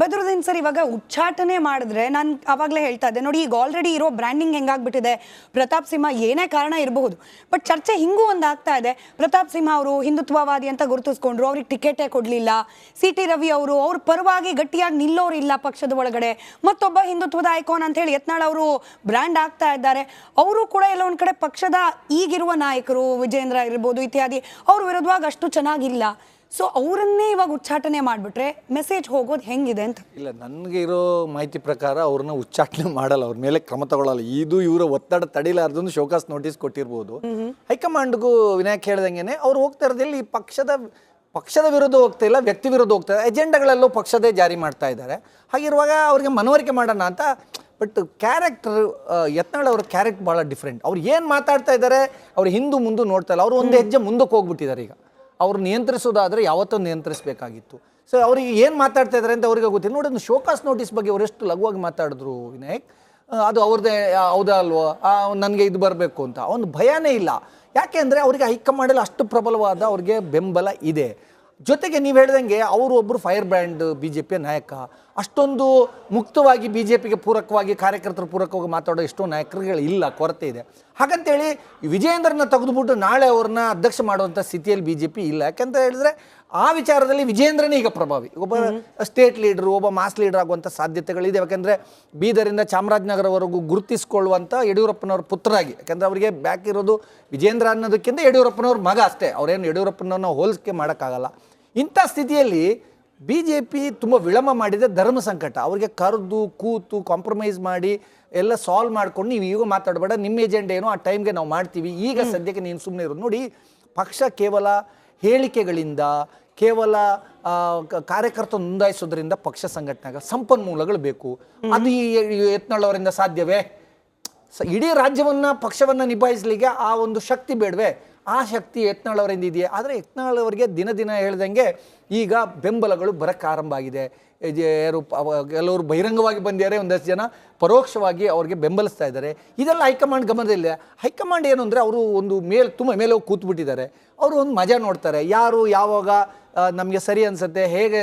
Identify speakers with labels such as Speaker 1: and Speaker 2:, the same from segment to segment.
Speaker 1: Badruddin sir, ಇವಾಗ ಉಚ್ಚಾಟನೆ ಮಾಡಿದ್ರೆ ನಾನು ಅವಾಗಲೇ ಹೇಳ್ತಾ ಇದ್ದೆ. ನೋಡಿ, ಈಗ ಆಲ್ರೆಡಿ ಇರೋ ಬ್ರ್ಯಾಂಡಿಂಗ್ ಹೆಂಗಾಗ್ಬಿಟ್ಟಿದೆ? ಪ್ರತಾಪ್ ಸಿಂಹ ಏನೇ ಕಾರಣ ಇರಬಹುದು. ಬಟ್ ಚರ್ಚೆ ಹಿಂಗೂ ಒಂದು ಆಗ್ತಾ ಇದೆ. ಪ್ರತಾಪ್ ಸಿಂಹ ಅವರು ಹಿಂದುತ್ವವಾದಿ ಅಂತ ಗುರುತಿಸ್ಕೊಂಡ್ರು. ಅವ್ರಿಗೆ ಟಿಕೆಟೇ ಕೊಡಲಿಲ್ಲ. ಸಿ ಟಿ ರವಿ ಅವರು, ಅವ್ರ ಪರವಾಗಿ ಗಟ್ಟಿಯಾಗಿ ನಿಲ್ಲೋರು ಇಲ್ಲ ಪಕ್ಷದ ಒಳಗಡೆ. ಮತ್ತೊಬ್ಬ ಹಿಂದುತ್ವದ ಐಕಾನ್ ಅಂತ ಹೇಳಿ ಯತ್ನಾಳ್ ಅವರು ಬ್ರ್ಯಾಂಡ್ ಆಗ್ತಾ ಇದ್ದಾರೆ. ಅವರು ಕೂಡ ಎಲ್ಲ ಒಂದು ಕಡೆ ಪಕ್ಷದ ಈಗಿರುವ ನಾಯಕರು ವಿಜೇಂದ್ರ ಇರ್ಬೋದು, ಇತ್ಯಾದಿ, ಅವ್ರ ವಿರುದ್ಧವಾಗಿ ಅಷ್ಟು ಚೆನ್ನಾಗಿಲ್ಲ. ಸೊ ಅವರನ್ನೇ ಇವಾಗ ಉಚ್ಚಾಟನೆ ಮಾಡಿಬಿಟ್ರೆ ಮೆಸೇಜ್ ಹೋಗೋದು ಹೆಂಗಿದೆ ಅಂತ?
Speaker 2: ಇಲ್ಲ ನನಗೆ ಇರೋ ಮಾಹಿತಿ ಪ್ರಕಾರ ಅವ್ರನ್ನ ಉಚ್ಚಾಟನೆ ಮಾಡಲ್ಲ. ಅವ್ರ ಮೇಲೆ ಕ್ರಮ ತಗೊಳ್ಳಲ್ಲ ಇದು ಇವರ ಒತ್ತಡ ತಡಿಲಾರ್ದೊಂದು ಶೋಕಾಸ್ ನೋಟಿಸ್ ಕೊಟ್ಟಿರ್ಬೋದು. ಹೈಕಮಾಂಡ್ಗೂ ವಿನಾಯಕ್ ಹೇಳ್ದಂಗೆನೆ ಅವ್ರು ಹೋಗ್ತಾ ಇರೋದಿಲ್ಲ ಈ ಪಕ್ಷದ ಪಕ್ಷದ ವಿರುದ್ಧ ಹೋಗ್ತಾ ಇಲ್ಲ ವ್ಯಕ್ತಿ ವಿರುದ್ಧ ಹೋಗ್ತಾ ಇಲ್ಲ. ಎಜೆಂಡಾಗಳಲ್ಲೂ ಪಕ್ಷದೇ ಜಾರಿ ಮಾಡ್ತಾ ಇದ್ದಾರೆ. ಹಾಗಿರುವಾಗ ಅವ್ರಿಗೆ ಮನವರಿಕೆ ಮಾಡೋಣ ಅಂತ ಬಟ್ ಕ್ಯಾರೆಕ್ಟರ್ ಯತ್ನಾಳ್ ಅವ್ರ ಕ್ಯಾರೆಕ್ಟರ್ ಭಾಳ ಡಿಫ್ರೆಂಟ್ ಅವ್ರು ಏನು ಮಾತಾಡ್ತಾ ಇದ್ದಾರೆ ಅವ್ರು ಹಿಂದೂ ಮುಂದೆ ನೋಡ್ತಾ ಇಲ್ಲ. ಅವ್ರು ಒಂದು ಹೆಜ್ಜೆ ಮುಂದಕ್ಕೆ ಹೋಗ್ಬಿಟ್ಟಿದ್ದಾರೆ ಈಗ. ಅವ್ರು ನಿಯಂತ್ರಿಸೋದಾದರೆ ಯಾವತ್ತೂ ನಿಯಂತ್ರಿಸಬೇಕಾಗಿತ್ತು. ಸೊ ಅವರಿಗೆ ಏನು ಮಾತಾಡ್ತಾ ಇದ್ದಾರೆ ಅಂತ ಅವ್ರಿಗೆ ಗೊತ್ತಿಲ್ಲ. ನೋಡಿ ಶೋಕಾಸ್ ನೋಟಿಸ್ ಬಗ್ಗೆ ಅವರೆಷ್ಟು ಲಘುವಾಗಿ ಮಾತಾಡಿದ್ರು ವಿನಾಯಕ್? ಅದು ಅವ್ರದ್ದೇ ಹೌದಾ ಅಲ್ವೋ? ನನಗೆ ಇದು ಬರಬೇಕು ಅಂತ. ಅವನು ಭಯನೇ ಇಲ್ಲ. ಯಾಕೆ ಅಂದರೆ ಅವರಿಗೆ ಹೈಕಮಾಂಡಲ್ಲಿ ಅಷ್ಟು ಪ್ರಬಲವಾದ ಅವ್ರಿಗೆ ಬೆಂಬಲ ಇದೆ. ಜೊತೆಗೆ ನೀವು ಹೇಳ್ದಂಗೆ ಅವರು ಒಬ್ಬರು ಫೈರ್ ಬ್ರ್ಯಾಂಡ್ ಬಿ ಜೆ ಪಿಯ ನಾಯಕ. ಅಷ್ಟೊಂದು ಮುಕ್ತವಾಗಿ ಬಿ ಜೆ ಪಿಗೆ ಪೂರಕವಾಗಿ, ಕಾರ್ಯಕರ್ತರ ಪೂರಕವಾಗಿ ಮಾತಾಡೋ ಎಷ್ಟೋ ನಾಯಕರುಗಳು ಇಲ್ಲ, ಕೊರತೆ ಇದೆ. ಹಾಗಂತೇಳಿ ವಿಜಯೇಂದ್ರನ ತೆಗೆದುಬಿಟ್ಟು ನಾಳೆ ಅವ್ರನ್ನ ಅಧ್ಯಕ್ಷ ಮಾಡುವಂಥ ಸ್ಥಿತಿಯಲ್ಲಿ ಬಿ ಜೆ ಪಿ ಇಲ್ಲ. ಯಾಕೆಂತ ಹೇಳಿದ್ರೆ ಆ ವಿಚಾರದಲ್ಲಿ ವಿಜೇಂದ್ರನೇ ಈಗ ಪ್ರಭಾವಿ. ಒಬ್ಬ ಸ್ಟೇಟ್ ಲೀಡರ್ ಒಬ್ಬ ಮಾಸ್ ಲೀಡರ್ ಆಗುವಂಥ ಸಾಧ್ಯತೆಗಳಿದೆ. ಯಾಕೆಂದರೆ ಬೀದರಿಂದ ಚಾಮರಾಜನಗರವರೆಗೂ ಗುರುತಿಸಿಕೊಳ್ಳುವಂಥ ಯಡಿಯೂರಪ್ಪನವ್ರ ಪುತ್ರರಾಗಿ. ಯಾಕೆಂದರೆ ಅವರಿಗೆ ಬ್ಯಾಕ್ ಇರೋದು ವಿಜೇಂದ್ರ ಅನ್ನೋದಕ್ಕಿಂತ ಯಡಿಯೂರಪ್ಪನವ್ರ ಮಗ ಅಷ್ಟೇ. ಅವರೇನು ಯಡಿಯೂರಪ್ಪನವ್ರನ್ನ ಹೋಲಿಕೆ ಮಾಡೋಕ್ಕಾಗಲ್ಲ. ಇಂಥ ಸ್ಥಿತಿಯಲ್ಲಿ ಬಿ ಜೆ ಪಿ ತುಂಬ ವಿಳಂಬ ಮಾಡಿದೆ ಧರ್ಮ ಸಂಕಟ. ಅವರಿಗೆ ಕರೆದು ಕೂತು ಕಾಂಪ್ರಮೈಸ್ ಮಾಡಿ ಎಲ್ಲ ಸಾಲ್ವ್ ಮಾಡ್ಕೊಂಡು ನೀವು ಈಗ ಮಾತಾಡಬೇಡ. ನಿಮ್ಮ ಏಜೆಂಡ್ ಏನು ಆ ಟೈಮ್ಗೆ ನಾವು ಮಾಡ್ತೀವಿ. ಈಗ ಸದ್ಯಕ್ಕೆ ನೀನು ಸುಮ್ಮನೆ ಇರೋದು ನೋಡಿ ಪಕ್ಷ ಕೇವಲ ಹೇಳಿಕೆಗಳಿಂದ ಕೇವಲ ಕಾರ್ಯಕರ್ತರು ನೋಂದಾಯಿಸೋದ್ರಿಂದ ಪಕ್ಷ ಸಂಘಟನೆಗ ಸಂಪನ್ಮೂಲಗಳು ಬೇಕು. ಅದು ಈ ಎತ್ನಳ್ಳವರಿಂದ ಸಾಧ್ಯವೇ? ಇಡೀ ರಾಜ್ಯವನ್ನ, ಪಕ್ಷವನ್ನ ನಿಭಾಯಿಸಲಿಕ್ಕೆ ಆ ಒಂದು ಶಕ್ತಿ ಬೇಡವೆ? ಆ ಶಕ್ತಿ ಯತ್ನಾಳ್ ಅವರಿಂದ ಇದೆಯಾ? ಆದರೆ ಯತ್ನಾಳ್ ಅವರಿಗೆ ದಿನ ದಿನ ಹೇಳ್ದಂಗೆ ಈಗ ಬೆಂಬಲಗಳು ಬರಕ್ಕೆ ಆರಂಭ ಆಗಿದೆ. ಯಾರು ಕೆಲವರು ಬಹಿರಂಗವಾಗಿ ಬಂದಿದ್ದಾರೆ, ಒಂದಷ್ಟು ಜನ ಪರೋಕ್ಷವಾಗಿ ಅವ್ರಿಗೆ ಬೆಂಬಲಿಸ್ತಾ ಇದ್ದಾರೆ. ಇದೆಲ್ಲ ಹೈಕಮಾಂಡ್ ಗಮನದಲ್ಲಿದೆ. ಹೈಕಮಾಂಡ್ ಏನು ಅಂದರೆ ಅವರು ಒಂದು ಮೇಲೆ, ತುಂಬ ಮೇಲೆ ಹೋಗಿ ಕೂತ್ಬಿಟ್ಟಿದ್ದಾರೆ. ಅವರು ಒಂದು ಮಜಾ ನೋಡ್ತಾರೆ. ಯಾರು ಯಾವಾಗ ನಮಗೆ ಸರಿ ಅನಿಸುತ್ತೆ, ಹೇಗೆ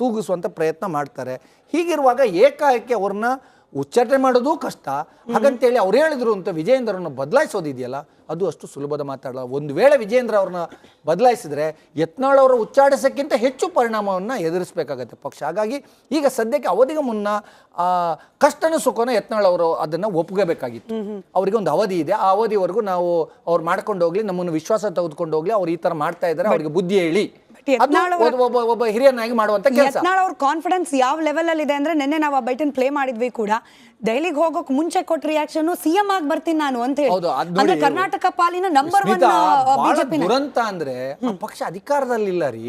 Speaker 2: ತೂಗಿಸುವಂಥ ಪ್ರಯತ್ನ ಮಾಡ್ತಾರೆ. ಹೀಗಿರುವಾಗ ಏಕಾಏಕಿ ಅವ್ರನ್ನ ಉಚ್ಚಾಟನೆ ಮಾಡೋದು ಕಷ್ಟ. ಹಾಗಂತೇಳಿ ಅವ್ರು ಹೇಳಿದ್ರು ಅಂತ ವಿಜಯೇಂದ್ರನ ಬದಲಾಯಿಸೋದಿದೆಯಲ್ಲ ಅದು ಅಷ್ಟು ಸುಲಭದ ಮಾತಾಡಲ್ಲ. ಒಂದು ವೇಳೆ ವಿಜಯೇಂದ್ರ ಅವ್ರನ್ನ ಬದಲಾಯಿಸಿದ್ರೆ ಯತ್ನಾಳ್ ಅವರ ಉಚ್ಚಾಡಿಸೋಕ್ಕಿಂತ ಹೆಚ್ಚು ಪರಿಣಾಮವನ್ನು ಎದುರಿಸಬೇಕಾಗತ್ತೆ ಪಕ್ಷ. ಹಾಗಾಗಿ ಈಗ ಸದ್ಯಕ್ಕೆ ಅವಧಿಗೆ ಮುನ್ನ ಕಷ್ಟನ ಸುಖನ ಯತ್ನಾಳ್ ಅವರು ಅದನ್ನು ಒಪ್ಕೋಬೇಕಾಗಿತ್ತು ಅವರಿಗೆ ಒಂದು ಅವಧಿ ಇದೆ. ಆ ಅವಧಿವರೆಗೂ ನಾವು ಅವ್ರು ಮಾಡ್ಕೊಂಡು ಹೋಗ್ಲಿ ನಮ್ಮನ್ನು ವಿಶ್ವಾಸ ತೆಗೆದುಕೊಂಡು ಹೋಗ್ಲಿ ಅವ್ರು ಈ ಥರ ಮಾಡ್ತಾ ಇದ್ದಾರೆ ಅವರಿಗೆ ಬುದ್ಧಿ ಹೇಳಿ. ಒಬ್ಬ- ಹಿರಿಯನಾಗಿ ಮಾಡುವಂತ ಕೆಲಸ.
Speaker 1: ಯತ್ನಾಳ್ ಅವ್ರ ಕಾನ್ಫಿಡೆನ್ಸ್ ಯಾವ ಲೆವೆಲ್ ಅಲ್ಲಿ ಇದೆ ಅಂದ್ರೆ ನಿನ್ನೆ ನಾವು ಆ ಬೈಟನ್ ಪ್ಲೇ ಮಾಡಿದ್ವಿ ಕೂಡ. ದೆಹಲಿಗೆ ಹೋಗೋಕ್ ಮುಂಚೆ ಕೊಟ್ಟ ರಿಯಾಕ್ಷನ್ ಸಿಎಂ ಆಗಿ ಬರ್ತೀನಿ ನಾನು ಅಂತ ಹೇಳಿ. ಅಂದ್ರೆ ಕರ್ನಾಟಕ ಪಾಲಿನ ನಂಬರ್ ಒನ್ ಬಿಜೆಪಿ
Speaker 2: ದುರಂತ ಅಂದ್ರೆ ಪಕ್ಷ ಪಕ್ಷ ಅಧಿಕಾರದಲ್ಲಿಲ್ಲ ರೀ.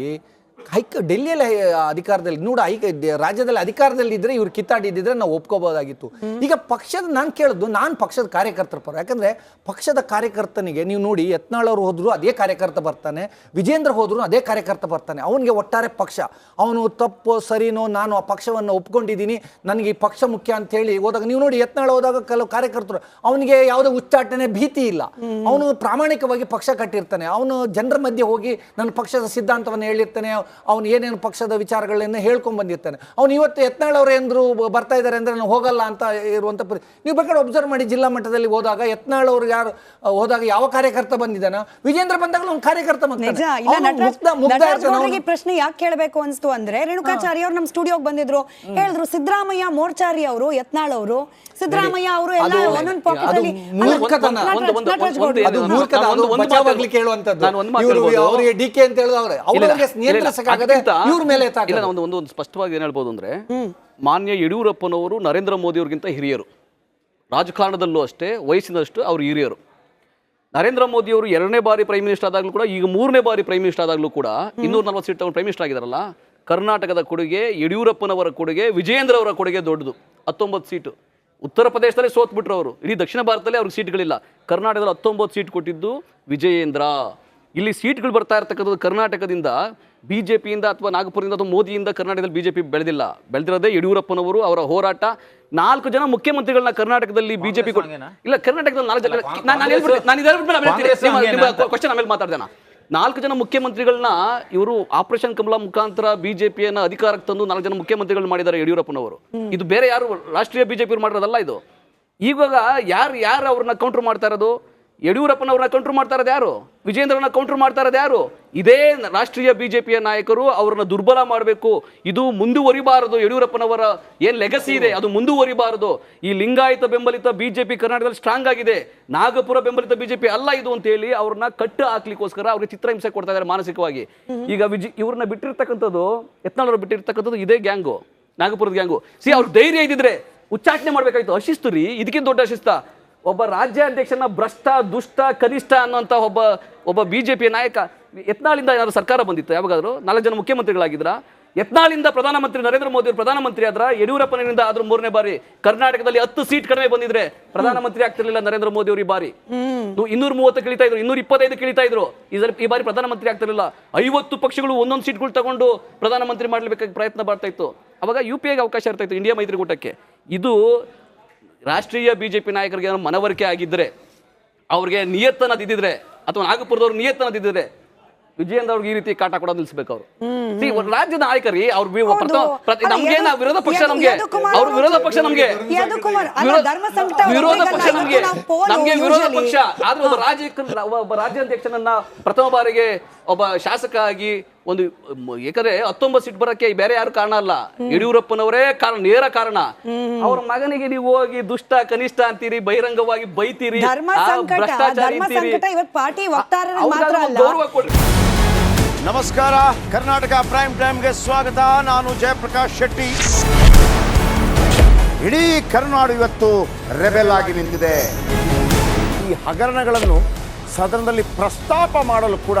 Speaker 2: ಹೈಕ ಡೆಲ್ಲಿಯಲ್ಲಿ ಅಧಿಕಾರದಲ್ಲಿ ನೋಡ ಹೈಕ ರಾಜ್ಯದಲ್ಲಿ ಅಧಿಕಾರದಲ್ಲಿ ಇದ್ರೆ ಇವ್ರು ಕಿತ್ತಾಡಿದ್ದಿದ್ರೆ ನಾವು ಒಪ್ಕೋಬಹುದಾಗಿತ್ತು ಈಗ ಪಕ್ಷದ, ನಾನು ಕೇಳಿದ್ದು ನಾನು ಪಕ್ಷದ ಕಾರ್ಯಕರ್ತರ ಪರ, ಯಾಕಂದ್ರೆ ಪಕ್ಷದ ಕಾರ್ಯಕರ್ತನಿಗೆ ನೀವು ನೋಡಿ ಯತ್ನಾಳವ್ರು ಹೋದ್ರು ಅದೇ ಕಾರ್ಯಕರ್ತ ಬರ್ತಾನೆ, ವಿಜೇಂದ್ರ ಹೋದ್ರು ಅದೇ ಕಾರ್ಯಕರ್ತ ಬರ್ತಾನೆ, ಅವನಿಗೆ ಒಟ್ಟಾರೆ ಪಕ್ಷ. ಅವನು ತಪ್ಪು, ಸರಿನೋ, ನಾನು ಆ ಪಕ್ಷವನ್ನು ಒಪ್ಕೊಂಡಿದ್ದೀನಿ, ನನಗೆ ಈ ಪಕ್ಷ ಮುಖ್ಯ ಅಂತ ಹೇಳಿ ಹೋದಾಗ, ನೀವು ನೋಡಿ ಯತ್ನಾಳ ಹೋದಾಗ ಕೆಲವು ಕಾರ್ಯಕರ್ತರು, ಅವನಿಗೆ ಯಾವುದೇ ಉಚ್ಚಾಟನೆ ಭೀತಿ ಇಲ್ಲ. ಅವನು ಪ್ರಾಮಾಣಿಕವಾಗಿ ಪಕ್ಷ ಕಟ್ಟಿರ್ತಾನೆ, ಅವನು ಜನರ ಮಧ್ಯೆ ಹೋಗಿ ನನ್ನ ಪಕ್ಷದ ಸಿದ್ಧಾಂತವನ್ನು ಹೇಳಿರ್ತಾನೆ ಅವನು ಏನೇನು ಪಕ್ಷದ ವಿಚಾರಗಳನ್ನು ಹೇಳ್ಕೊಂಡ್ ಬಂದಿರ್ತಾನೆ. ಅವನು ಇವತ್ತು ಯತ್ನಾಳ್ ಎಂದರು ಬರ್ತಾ ಇದ್ದಾರೆ ಅಂದರೆ ನಾನು ಹೋಗಲ್ಲ ಅಂತ ಇರುವಂತ ಪರಿ ನೀವು ಬೇಕಾದ್ರೆ ಒಬ್ಸರ್ವ್ ಮಾಡಿ ಜಿಲ್ಲಾ ಮಟ್ಟದಲ್ಲಿ ಹೋದಾಗ ಯತ್ನಾಳ್ ಅವರು ಯಾರು ಹೋದಾಗ ಯಾವ ಕಾರ್ಯಕರ್ತ ಬಂದಿದ್ದಾನ? ವಿಜೇಂದ್ರ ಬಂದಾಗ ಒಂದು ಕಾರ್ಯಕರ್ತ ಅವ್ನು.
Speaker 1: ಪ್ರಶ್ನೆ ಯಾಕೆ ಕೇಳಬೇಕು ಅನಿಸ್ತು ಅಂದ್ರೆ ರೇಣುಕಾಚಾರ್ಯ ಅವರು ನಮ್ಮ ಸ್ಟುಡಿಯೋಗೆ ಬಂದಿದ್ರು. ಹೇಳಿದ್ರು ಸಿದ್ದರಾಮಯ್ಯ ಮೋರ್ಚಾರಿ ಅವರು ಯತ್ನಾಳ್ ಅವರು ಸಿದ್ದರಾಮಯ್ಯ ಅವರು ಎಲ್ಲ ಒಂದೊಂದು ಪಾಕೆಟ್ ಅಲ್ಲಿ.
Speaker 2: ಅವರಿಗೆ ಡಿ ಕೆ ಅಂತ
Speaker 3: ಹೇಳಿದ್ರೆ
Speaker 2: ಅವ್ರಿಗೆ
Speaker 3: ಇಲ್ಲ,
Speaker 2: ಇವ್ರ ಮೇಲೆ
Speaker 3: ಇಲ್ಲ ಒಂದು ಒಂದು ಒಂದು ಸ್ಪಷ್ಟವಾಗಿ ಏನು ಹೇಳ್ಬೋದು ಅಂದ್ರೆ ಮಾನ್ಯ ಯಡಿಯೂರಪ್ಪನವರು ನರೇಂದ್ರ ಮೋದಿ ಅವ್ರಿಗಿಂತ ಹಿರಿಯರು. ರಾಜಕಾರಣದಲ್ಲೂ ಅಷ್ಟೇ ವಯಸ್ಸಿನಷ್ಟು ಅವರು ಹಿರಿಯರು. ನರೇಂದ್ರ ಮೋದಿ ಅವರು ಎರಡನೇ ಬಾರಿ ಪ್ರೈಮ್ ಮಿನಿಸ್ಟರ್ ಆದಾಗಲೂ ಕೂಡ ಈಗ ಮೂರನೇ ಬಾರಿ ಪ್ರೈಮ್ ಮಿನಿಸ್ಟರ್ ಆದಾಗಲೂ ಕೂಡ ಇನ್ನೂರ ನಲ್ವತ್ತು ಸೀಟ್ ಪ್ರೈಮ್ ಮಿನಿಸ್ಟರ್ ಆಗಿದಾರಲ್ಲ ಕರ್ನಾಟಕದ ಕೊಡುಗೆ ಯಡಿಯೂರಪ್ಪನವರ ಕೊಡುಗೆ ವಿಜಯೇಂದ್ರ ಅವರ ಕೊಡುಗೆ ದೊಡ್ಡದು ಹತ್ತೊಂಬತ್ತು ಸೀಟು. ಉತ್ತರ ಪ್ರದೇಶದಲ್ಲಿ ಸೋತ್ಬಿಟ್ರು ಅವರು. ಇಡೀ ದಕ್ಷಿಣ ಭಾರತದಲ್ಲಿ ಅವ್ರಿಗೆ ಸೀಟ್ಗಳಿಲ್ಲ. ಕರ್ನಾಟಕದಲ್ಲಿ ಹತ್ತೊಂಬತ್ತು ಸೀಟ್ ಕೊಟ್ಟಿದ್ದು ವಿಜಯೇಂದ್ರ. ಇಲ್ಲಿ ಸೀಟ್ಗಳು ಬರ್ತಾ ಇರ್ತಕ್ಕಂಥದ್ದು ಕರ್ನಾಟಕದಿಂದ ಬಿ ಜೆ ಪಿಯಿಂದ ಅಥವಾ ನಾಗಪುರದಿಂದ ಅಥವಾ ಮೋದಿಯಿಂದ ಕರ್ನಾಟಕದಲ್ಲಿ ಬಿ ಜೆ ಪಿ ಬೆಳೆದಿಲ್ಲ. ಬೆಳೆದಿರೋದೇ ಯಡಿಯೂರಪ್ಪನವರು ಅವರ ಹೋರಾಟ. ನಾಲ್ಕು ಜನ ಮುಖ್ಯಮಂತ್ರಿಗಳನ್ನ ಕರ್ನಾಟಕದಲ್ಲಿ ಬಿಜೆಪಿ ಇಲ್ಲ ಕರ್ನಾಟಕದಲ್ಲಿ ನಾಲ್ಕು ಜನ ಕ್ವಶನ್ ಆಮೇಲೆ ಮಾತಾಡ್ದೆ ನಾಲ್ಕು ಜನ ಮುಖ್ಯಮಂತ್ರಿಗಳನ್ನ ಇವರು ಆಪರೇಷನ್ ಕಮಲ ಮುಖಾಂತರ ಬಿಜೆಪಿಯನ್ನ ಅಧಿಕಾರಕ್ಕೆ ತಂದು ನಾಲ್ಕು ಜನ ಮುಖ್ಯಮಂತ್ರಿಗಳು ಮಾಡಿದ್ದಾರೆ ಯಡಿಯೂರಪ್ಪನವರು. ಇದು ಬೇರೆ ಯಾರು ರಾಷ್ಟ್ರೀಯ ಬಿಜೆಪಿ ಮಾಡಿರೋದಲ್ಲ ಇದು. ಇವಾಗ ಯಾರು ಯಾರು ಅವ್ರನ್ನ ಕೌಂಟರ್ ಮಾಡ್ತಾ ಇರೋದು? ಯಡಿಯೂರಪ್ಪನವ್ರನ್ನ ಕೌಂಟ್ರ್ ಮಾಡ್ತಾ ಇರೋದು ಯಾರು? ವಿಜೇಂದ್ರನ ಕೌಂಟ್ರ್ ಮಾಡ್ತಾ ಇರೋದು ಯಾರು? ಇದೇ ರಾಷ್ಟ್ರೀಯ ಬಿಜೆಪಿಯ ನಾಯಕರು ಅವ್ರನ್ನ ದುರ್ಬಲ ಮಾಡಬೇಕು. ಇದು ಮುಂದುವರಿಬಾರದು. ಯಡಿಯೂರಪ್ಪನವರ ಏನ್ ಲೆಗಸಿ ಇದೆ? ಅದು ಮುಂದುವರಿಬಾರದು. ಈ ಲಿಂಗಾಯತ ಬೆಂಬಲಿತ ಬಿಜೆಪಿ ಕರ್ನಾಟಕದಲ್ಲಿ ಸ್ಟ್ರಾಂಗ್ ಆಗಿದೆ. ನಾಗಪುರ ಬೆಂಬಲಿತ ಬಿಜೆಪಿ ಅಲ್ಲ ಇದು ಅಂತ ಹೇಳಿ ಅವ್ರನ್ನ ಕಟ್ಟು ಹಾಕ್ಲಿಕ್ಕೋಸ್ಕರ ಅವ್ರಿಗೆ ಚಿತ್ರಹಿಂಸೆ ಕೊಡ್ತಾ ಇದ್ದಾರೆ ಮಾನಸಿಕವಾಗಿ. ಈಗ ವಿಜಿ ಇವ್ರನ್ನ ಬಿಟ್ಟಿರ್ತಕ್ಕಂಥದ್ದು, ಯತ್ನಾಳವ್ರು ಬಿಟ್ಟಿರ್ತಕ್ಕಂಥದ್ದು ಇದೇ ಗ್ಯಾಂಗು ನಾಗಪುರದ ಗ್ಯಾಂಗು ಸಿ ಅವ್ರ ಧೈರ್ಯ ಇದ್ದಿದ್ರೆ ಉಚ್ಚಾಟನೆ ಮಾಡ್ಬೇಕಾಯ್ತು. ಅಶಿಸ್ತು ರೀ. ಇದಕ್ಕಿಂತ ದೊಡ್ಡ ಅಶಿಸ್ತ. ಒಬ್ಬ ರಾಜ್ಯಾಧ್ಯಕ್ಷನ ಭ್ರಷ್ಟ ದುಷ್ಟ ಕನಿಷ್ಠ ಅನ್ನುವಂಥ ಒಬ್ಬ ಒಬ್ಬ ಬಿ ಜೆ ಪಿ ನಾಯಕ ಯತ್ನಾಳಿಂದ ಏನಾದರೂ ಸರ್ಕಾರ ಬಂದಿತ್ತು? ಯಾವಾಗಾದರೂ ನಾಲ್ಕು ಜನ ಮುಖ್ಯಮಂತ್ರಿಗಳಾಗಿದ್ರ? ಯತ್ನಾಳಿಂದ ಪ್ರಧಾನಮಂತ್ರಿ ನರೇಂದ್ರ ಮೋದಿ ಅವರು ಪ್ರಧಾನಮಂತ್ರಿ ಆದ್ರ? ಯಡಿಯೂರಪ್ಪನಿಂದ ಆದ್ರೂ ಮೂರನೇ ಬಾರಿ? ಕರ್ನಾಟಕದಲ್ಲಿ ಹತ್ತು ಸೀಟ್ ಕಡಿಮೆ ಬಂದಿದ್ರೆ ಪ್ರಧಾನಮಂತ್ರಿ ಆಗ್ತಿರ್ಲಿಲ್ಲ ನರೇಂದ್ರ ಮೋದಿ ಅವರು ಈ ಬಾರಿ. ಇನ್ನೂರ ಮೂವತ್ತು ಕಿಳಿತಾ ಇದ್ರು ಇನ್ನೂರ ಇಪ್ಪತ್ತೈದು ಕಿಳಿತಾ ಇದ್ರು. ಈ ಬಾರಿ ಪ್ರಧಾನಮಂತ್ರಿ ಆಗ್ತಿರ್ಲಿಲ್ಲ. ಐವತ್ತು ಪಕ್ಷಗಳು ಒಂದೊಂದು ಸೀಟ್ಗಳು ತಗೊಂಡು ಪ್ರಧಾನಮಂತ್ರಿ ಮಾಡ್ಲಿಕ್ಕೆ ಪ್ರಯತ್ನ ಮಾಡ್ತಾ ಇತ್ತು. ಅವಾಗ ಯು ಪಿ ಐಗೆ ಅವಕಾಶ ಇರ್ತಾ ಇತ್ತು ಇಂಡಿಯಾ ಮೈತ್ರಿಕೂಟಕ್ಕೆ. ಇದು ರಾಷ್ಟ್ರೀಯ ಬಿಜೆಪಿ ನಾಯಕರಿಗೆ ಏನಾದ್ರು ಮನವರಿಕೆ ಆಗಿದ್ದರೆ ಅವ್ರಿಗೆ ನಿಯತ್ತನ್ನದಿದ್ದಿದ್ರೆ ಅಥವಾ ನಾಗಪುರದವ್ರು ನಿಯತ್ತನ್ನದಿದ್ದಿದ್ರೆ ವಿಜಯೇಂದ್ರ ಅವ್ರಿಗೆ ಈ ರೀತಿ ಕಾಟ ಕೊಡೋದು ನಿಲ್ಸ್ಬೇಕು ಅವರು. ರಾಜ್ಯದ ನಾಯಕರಿ ಅವ್ರ ಪ್ರಥಮ- ಪ್ರತಿ-
Speaker 1: ಅಲ್ಲ,
Speaker 3: ನಮ್ಗೆ ವಿರೋಧ ಪಕ್ಷ ನಮ್ಗೆ ಅವ್ರ ವಿರೋಧ ಪಕ್ಷ ನಮ್ಗೆ ವಿರೋಧ- ಪಕ್ಷ ನಮ್ಗೆ ನಮ್ಗೆ ವಿರೋಧ ಪಕ್ಷ ಆದ್ರೆ ಒಬ್ಬ ರಾಜ್ಯ ಒಬ್ಬ ರಾಜ್ಯಾಧ್ಯಕ್ಷನನ್ನ ಪ್ರಥಮ ಬಾರಿಗೆ ಒಬ್ಬ ಶಾಸಕ ಆಗಿ ಒಂದು ಯಾಕಂದ್ರೆ ಹತ್ತೊಂಬತ್ತು ಸೀಟ್ ಬರಕ್ಕೆ ಬೇರೆ ಯಾರು ಕಾರಣ ಅಲ್ಲ. ಯಡಿಯೂರಪ್ಪನವರೇ ಕಾರಣ ನೇರ ಕಾರಣ. ಅವ್ರ ಮಗನಿಗೆ ನೀವು ಹೋಗಿ ದುಷ್ಟ ಕನಿಷ್ಠ ಅಂತೀರಿ ಬಹಿರಂಗವಾಗಿ ಬೈತೀರಿ
Speaker 1: ಧರ್ಮ ಸಂಕಟ ಧರ್ಮ ಸಂಕಟ ಇವತ್ತು ಪಾರ್ಟಿ ವಕ್ತಾರರಿಗೆ ಮಾತ್ರ ಅಲ್ಲ.
Speaker 3: ಗೌರವ ಕೊಡ್ರಿ
Speaker 4: ನಮಸ್ಕಾರ ಕರ್ನಾಟಕ ಪ್ರೈಮ್ ಟೈಮ್ಗೆ ಸ್ವಾಗತ. ನಾನು ಜಯಪ್ರಕಾಶ್ ಶೆಟ್ಟಿ. ಇಡೀ ಕರುನಾಡು ಇವತ್ತು ರೆಬೆಲ್ ಆಗಿ ನಿಂತಿದೆ. ಈ ಹಗರಣಗಳನ್ನು ಸದನದಲ್ಲಿ ಪ್ರಸ್ತಾಪ ಮಾಡಲು ಕೂಡ